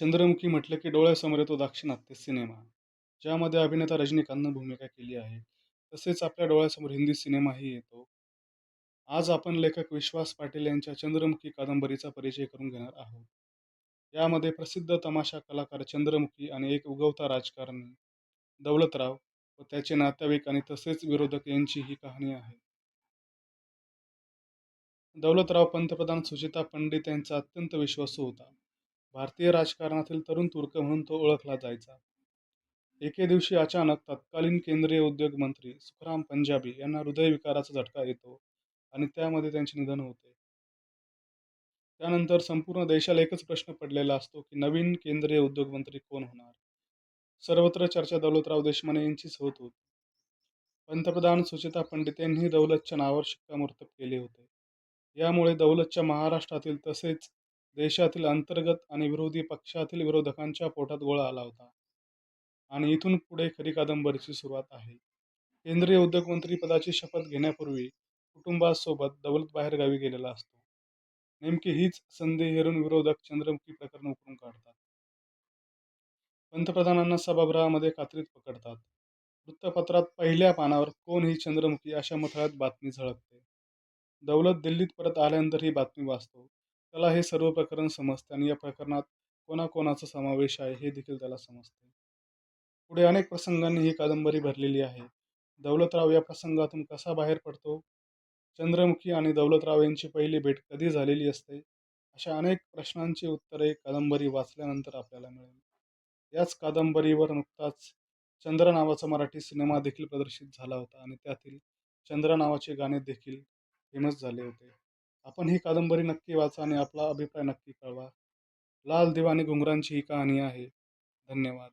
चंद्रमुखी म्हटलं की डोळ्यासमोर येतो दाक्षिणात्य सिनेमा. ज्यामध्ये अभिनेता रजनीकांतनं भूमिका केली आहे. तसेच आपल्या डोळ्यासमोर हिंदी सिनेमाही येतो. आज आपण लेखक विश्वास पाटील यांच्या चंद्रमुखी कादंबरीचा परिचय करून घेणार आहोत. यामध्ये प्रसिद्ध तमाशा कलाकार चंद्रमुखी आणि एक उगवता राजकारणी दौलतराव व त्याचे नातेवाईक आणि तसेच विरोधक यांची ही कहाणी आहे. दौलतराव पंतप्रधान सुचिता पंडित यांचा अत्यंत विश्वासू होता. भारतीय राजकारणातील तरुण तुर्क म्हणून तो ओळखला जायचा. एके दिवशी अचानक तत्कालीन केंद्रीय उद्योग मंत्री सुखराम पंजाबी यांना हृदयविकाराचा झटका येतो आणि त्यामध्ये त्यांचे निधन होते. त्यानंतर संपूर्ण देशाला एकच प्रश्न पडलेला असतो की नवीन केंद्रीय उद्योग मंत्री कोण होणार? सर्वत्र चर्चा दौलतराव देशमाने यांचीच होत होती. पंतप्रधान सुचिता पंडित यांनी दौलतच्या नावावर शिक्कामोर्तब केले होते. यामुळे दौलतच्या महाराष्ट्रातील तसेच देशातील अंतर्गत आणि विरोधी पक्षातील विरोधकांच्या पोटात गोळा आला होता. आणि इथून पुढे खरी कादंबरीची सुरुवात आहे. केंद्रीय उद्योगमंत्री पदाची शपथ घेण्यापूर्वी कुटुंबासोबत दौलत बाहेर गावी गेलेला असतो. नेमकी हीच संधी हेरून विरोधक चंद्रमुखी प्रकरण उकरून काढतात. पंतप्रधानांना सभागृहामध्ये कात्रीत पकडतात. वृत्तपत्रात पहिल्या पानावर कोण ही चंद्रमुखी अशा मथळ्यात बातमी झळकते. दौलत दिल्लीत परत आल्यानंतर ही बातमी वाचतो. त्याला हे सर्व प्रकरण समजते आणि या प्रकरणात कोणाकोणाचा समावेश आहे हे देखील त्याला समजते पुढे अनेक प्रसंगांनी ही कादंबरी भरलेली आहे. दौलतराव या प्रसंगातून कसा बाहेर पडतो? चंद्रमुखी आणि दौलतराव यांची पहिली भेट कधी झालेली असते? अशा अनेक प्रश्नांची उत्तरे कादंबरी वाचल्यानंतर आपल्याला मिळेल. याच कादंबरीवर नुकताच चंद्र नावाचा मराठी सिनेमा देखील प्रदर्शित झाला होता आणि त्यातील चंद्र नावाचे गाणे देखील फेमस झाले होते. आपण ही कादंबरी नक्की वाचा आणि आपला अभिप्राय नक्की कळवा. लाल दिवा आणि घुंगरांची ही कहाणी आहे. धन्यवाद.